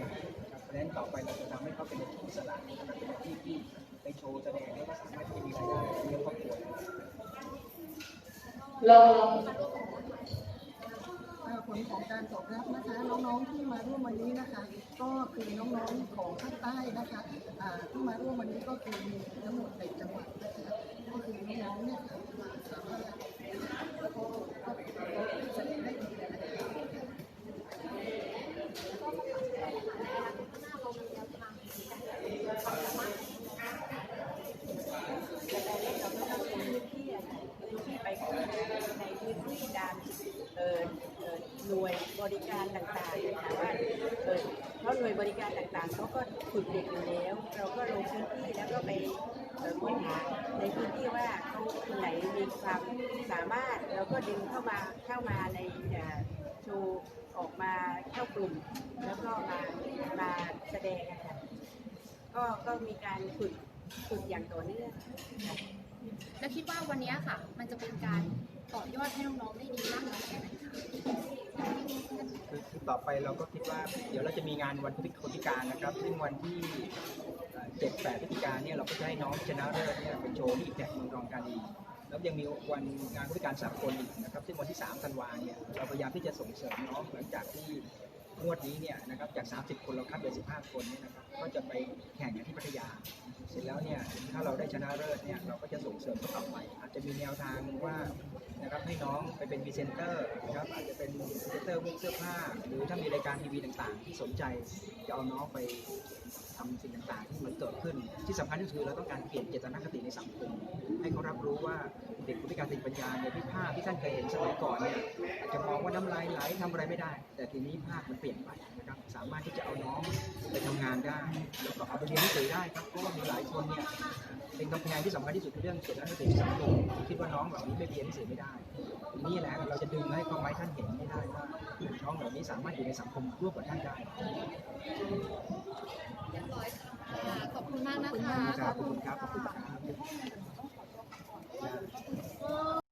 นะครับเพราะฉะนั้นต่อไปเราจะทำให้เขาเป็นอาชีพอิสระนะครับเป็นอาชีพที่ไปโชว์แสดงแล้วก็สามารถที่จะมีรายได้เลี้ยงครอบครัวลอง เอ่อผลของการตอบรับนะคะน้องๆที่มาร่วมวันนี้นะคะ ก็คือน้องๆของภาคใต้นะคะอ่าที่มาร่วมวันนี้ก็คือมีทั้งหมงหวัดนะคะก็คือน้องๆเนี่ยค่ะสามารถแล้วก็ก็ก็แสดงได้ดีเลยนะคะ ที่ไปพัฒนาใน พื้นที่การเออเออหน่วยบริการต่างๆนะคะว่าเออเพราะหน่วยบริการต่างๆเขาก็ฝึกเด็กอยู่แล้ว เราก็ลงพื้นที่แล้วก็ไปเออค้นหาในพื้นที่ว่าเขาคนไหนมีความสามารถเราก็ดึงเข้ามาเข้ามาในเออโชว์ออกมาเข้ากลุ่ม แล้วก็มามาแสดงอะค่ะก็ก็มีการฝึกฝึกอย่างต่อเนื่องแล้วคิดว่าวันนี้ค่ะ มันจะเป็นการ ต่อยอดให้น้องๆได้ดีมากน้อยแค่ไหนคะคือต่อไปเราก็คิดว่าเดี๋ยวเราจะมีงานวันพิคนพิการนะครับ ซึ่งวันที่เจ็ดแปดพฤศจิกายนเนี่ยเราก็จะให้น้องชนะเลิศเนี่ยไปโชว์ที่แท็กเมืองรองธานีแล้วยังมีวันงานพิการสากลอีกนะครับ ซึ่งวันที่3ธันวาเนี่ยเราพยายามที่จะส่งเสริมน้องหลังจากที่งวดนี้เนี่ยนะครับจาก 30 คนเราคัดเหลือ15 คนเนี่ยนะครับก็จะไปแข่งกันที่พัทยา สร็จแล้วเนี่ยถ้าเราได้ชนะเลิศเนี่ยเราก็จะส่งเสริมต่อไปอาจจะมีแนวทางว่านะครับให้น้องไปเป็นพรีเซนเตอร์นะครับอาจจะเป็นพรีเซนเตอร์พวกเสื้อผ้า หรือถ้ามีรายการทีวีต่างๆ ที่สนใจจะเอาน้องไปทำสิ่งต่างๆที่มันเกิดขึ้น ที่สำคัญที่สุดเราต้องการเปลี่ยนเจตนาคติในสังคมให้เขารับรู้ว่าเด็กผู้พิการทางปัญญาเนี่ยที่ภาพที่ท่านเคยเห็นสมัยก่อนเนี่ยอาจจะมองว่าน้ำลายไหลทำอะไรไม่ได้ แต่ทีนี้ภาพมันเปลี่ยนไปนะครับสามารถที่จะเอาน้องานได้แล้วก็เอาไปเรียนหนังสือได้ครับเพราะว่ามีหลายคนเนี่ยเป็นกำแพงที่สำคัญที่สุดคือเรื่องเขียนหนุสติสังคมคิดว่าน้องเหล่านี้ไม่เรียนหนังสือไม่ได้ทีนี้แหละเราจะดึงให้ควาไม้ท่านเห็นไม่ได้ว่าน้องเหล่านี้สามารถอยู่ในสังคมร่วมกับท่านได้ขอบคุณมากนะคะขอบคุณครับขอบคุณครับ